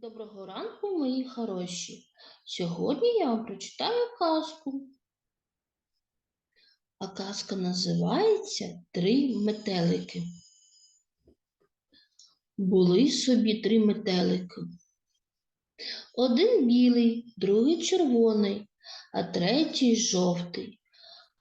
Доброго ранку, мої хороші. Сьогодні я вам прочитаю казку. А казка називається Три метелики. Були собі три метелики. Один білий, другий червоний, а третій жовтий.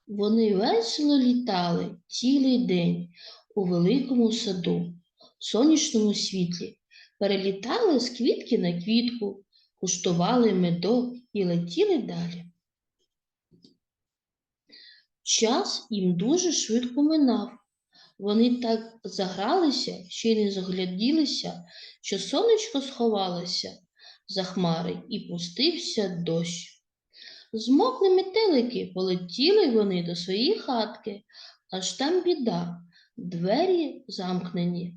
Вони весело літали цілий день у великому саду, сонячному світлі перелітали з квітки на квітку, куштували медок і летіли далі. Час їм дуже швидко минав. Вони так загралися, що й не загляділися, що сонечко сховалося за хмари і пустився дощ. Змокли метелики, полетіли вони до своєї хатки, аж там біда, двері замкнені,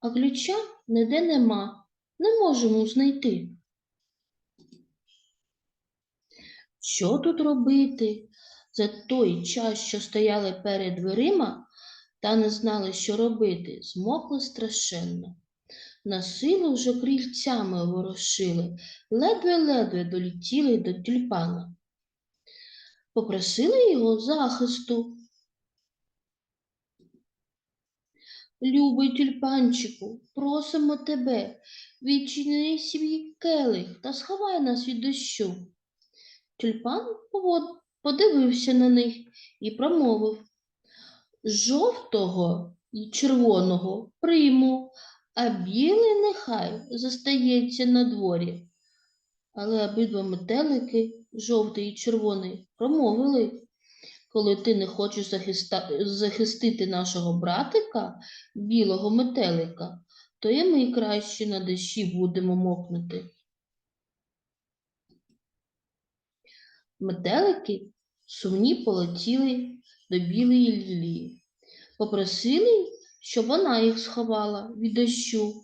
а ключа ніде нема, не можемо знайти. Що тут робити? За той час, що стояли перед дверима та не знали, що робити, змокли страшенно. На силу вже крильцями ворушили, ледве-ледве долетіли до тюльпана. Попросили його захисту. Любий тюльпанчику, просимо тебе, відчини свій келих та сховай нас від дощу. Тюльпан подивився на них і промовив Жовтого і червоного прийму, а білий нехай застається на дворі. Але обидва метелики, жовтий і червоний, промовили коли ти не хочеш захистити нашого братика, білого метелика, то і ми краще на дощі будемо мокнути. Метелики сумні полетіли до білої лілії. Попросили, щоб вона їх сховала від дощу,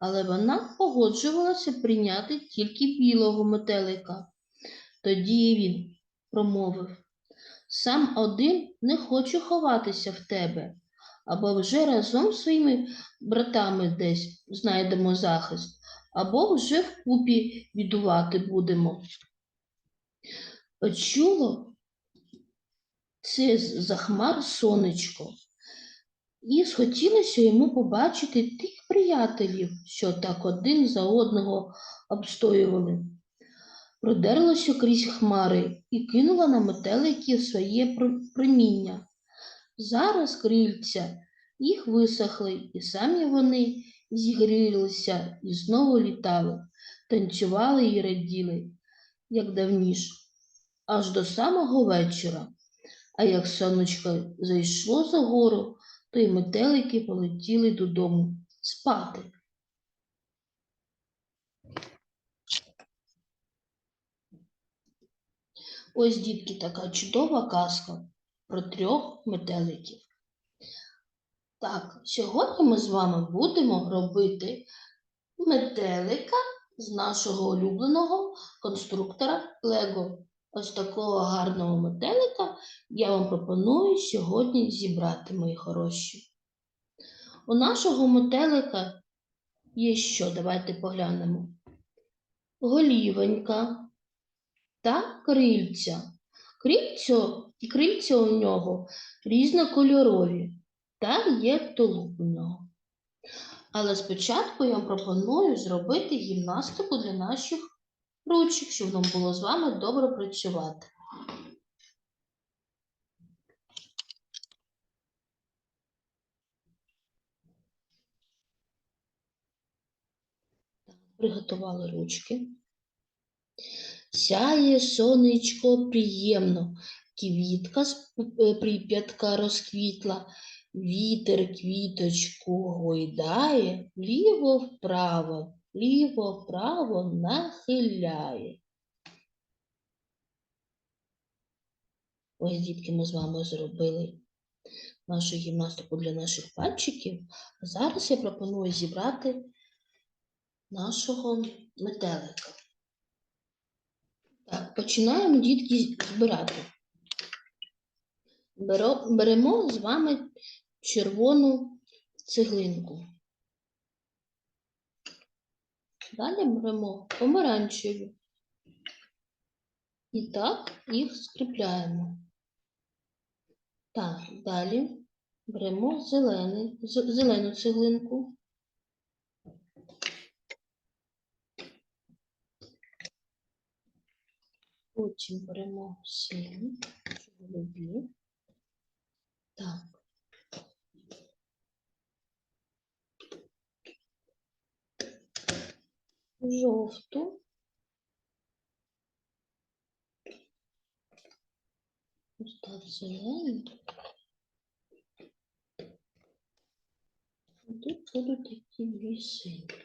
але вона погоджувалася прийняти тільки білого метелика. Тоді він промовив Сам один не хочу ховатися в тебе, або вже разом з своїми братами десь знайдемо захист, або вже вкупі бідувати будемо. Почуло це з- за хмар сонечко, і схотілося йому побачити тих приятелів, що так один за одного обстоювали продерлася крізь хмари і кинула на метеликів своє проміння. Зараз крильця їх висохли, і самі вони зігрілися і знову літали, танцювали і раділи, як давніш, аж до самого вечора. А як сонечко зайшло за гору, то й метелики полетіли додому спати. Ось, дітки, така чудова казка про трьох метеликів. Так, сьогодні ми з вами будемо робити метелика з нашого улюбленого конструктора Лего. Ось такого гарного метелика я вам пропоную сьогодні зібрати, мої хороші. У нашого метелика є що? Давайте поглянемо. Голівонька, та крильця. Крильця, крильця у нього різнокольорові та є тулуб у нього. Але спочатку я вам пропоную зробити гімнастику для наших ручок, щоб нам було з вами добре працювати. Приготували ручки. Сяє сонечко приємно, квітка з прип'ятка розквітла, вітер квіточку гойдає, вліво-вправо, вліво-вправо нахиляє. Ось, дітки, ми з вами зробили нашу гімнастику для наших пальчиків. Зараз я пропоную зібрати нашого метелика. Так, починаємо, дітки, збирати. Беремо з вами червону цеглинку. Далі беремо помаранчеві. І так їх скріпляємо. Так, далі беремо зелений, зелену цеглинку. Потім беремо синю, голубі. Так. Жовту. Ось так зелену. Тут будуть такі дві сині.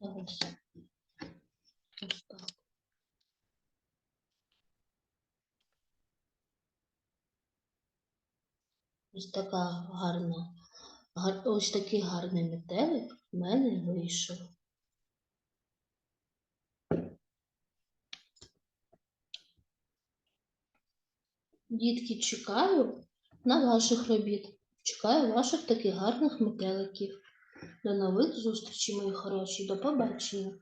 Ось так. Ось така гарна, ось такий гарний метелик в мене вийшов. Дітки, чекаю на ваших робіт. Чекаю ваших таких гарних метеликів. До нових зустрічей, мої хороші. До побачення.